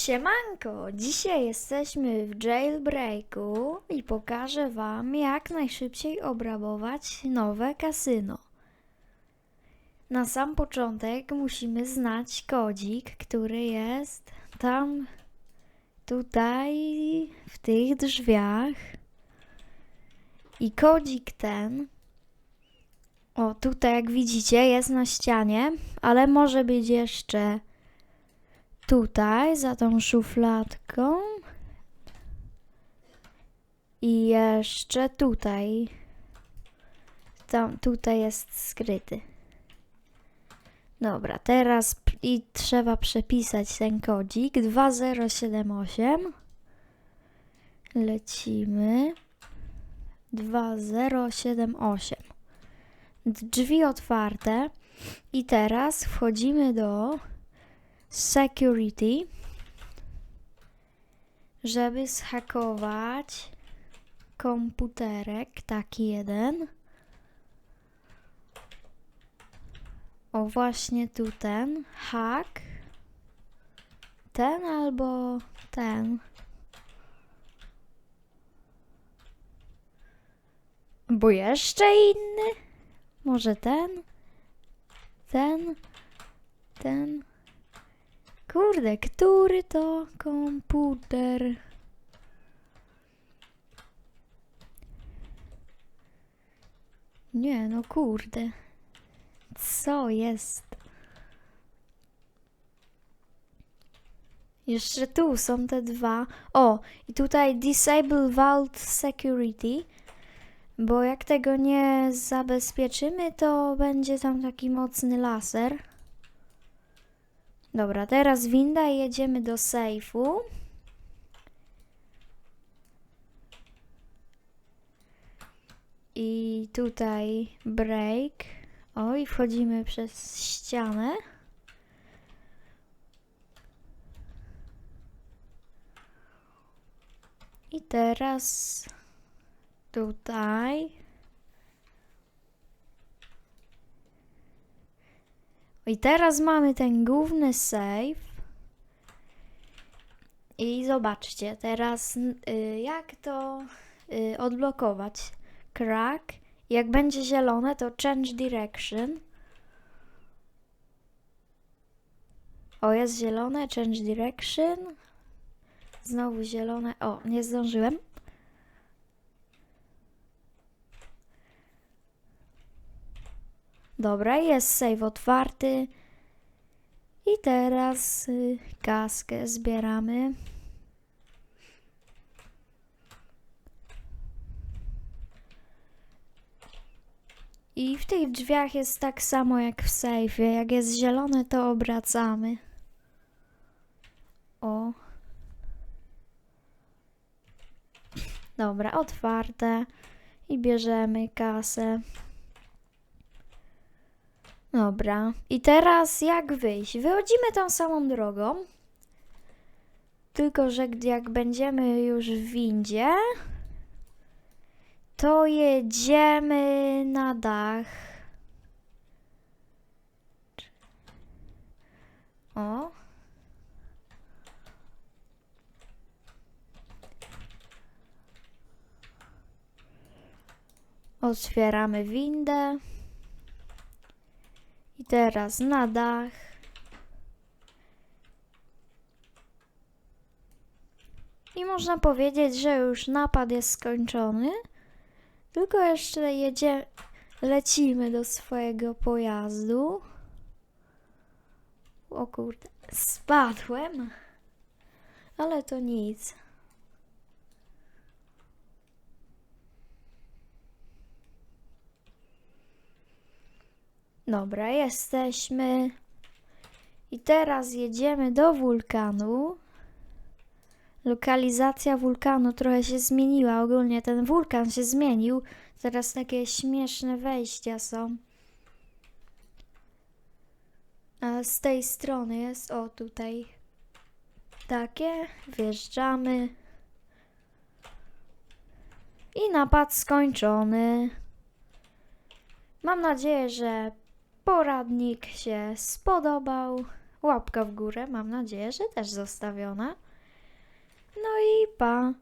Siemanko! Dzisiaj jesteśmy w jailbreaku i pokażę Wam, jak najszybciej obrabować nowe kasyno. Na sam początek musimy znać kodzik, który jest tam, tutaj, w tych drzwiach. I kodzik ten, o tutaj jak widzicie, jest na ścianie, ale może być jeszcze tutaj, za tą szufladką. I jeszcze tutaj. Tam, tutaj jest skryty. Dobra, teraz i trzeba przepisać ten kodzik 2078. Lecimy. 2078. Drzwi otwarte. I teraz wchodzimy do security, żeby zhakować komputerek, taki jeden. O, właśnie tu ten hack. Ten albo ten. Bo jeszcze inny? Może ten? Ten? Ten? Kurde, który to komputer? Nie, no kurde. Co jest? Jeszcze tu są te dwa. O, i tutaj Disable Vault Security. Bo jak tego nie zabezpieczymy, to będzie tam taki mocny laser. Dobra, teraz winda i jedziemy do sejfu. I tutaj break. O, i wchodzimy przez ścianę. I teraz tutaj. I teraz mamy ten główny save. I zobaczcie, teraz y, jak to y, odblokować. Crack. Jak będzie zielone, to change direction. O, jest zielone, change direction. Znowu zielone. O, nie zdążyłem. Dobra, jest save otwarty. I teraz y, kaskę zbieramy. I w tych drzwiach jest tak samo jak w sejfie. Jak jest zielone, to obracamy. O. Dobra, otwarte. I bierzemy kasę. Dobra. I teraz jak wyjść? Wychodzimy tą samą drogą. Tylko, że jak będziemy już w windzie, to jedziemy na dach. O. Otwieramy windę. I teraz na dach. I można powiedzieć, że już napad jest skończony. Tylko jeszcze jedzie, lecimy do swojego pojazdu. O kurde, spadłem. Ale to nic. Dobra, jesteśmy. I teraz jedziemy do wulkanu. Lokalizacja wulkanu trochę się zmieniła. Ogólnie ten wulkan się zmienił. Teraz takie śmieszne wejścia są. A z tej strony jest, o tutaj, takie. Wjeżdżamy. I napad skończony. Mam nadzieję, że poradnik się spodobał. Łapka w górę, mam nadzieję, że też zostawiona. No i pa.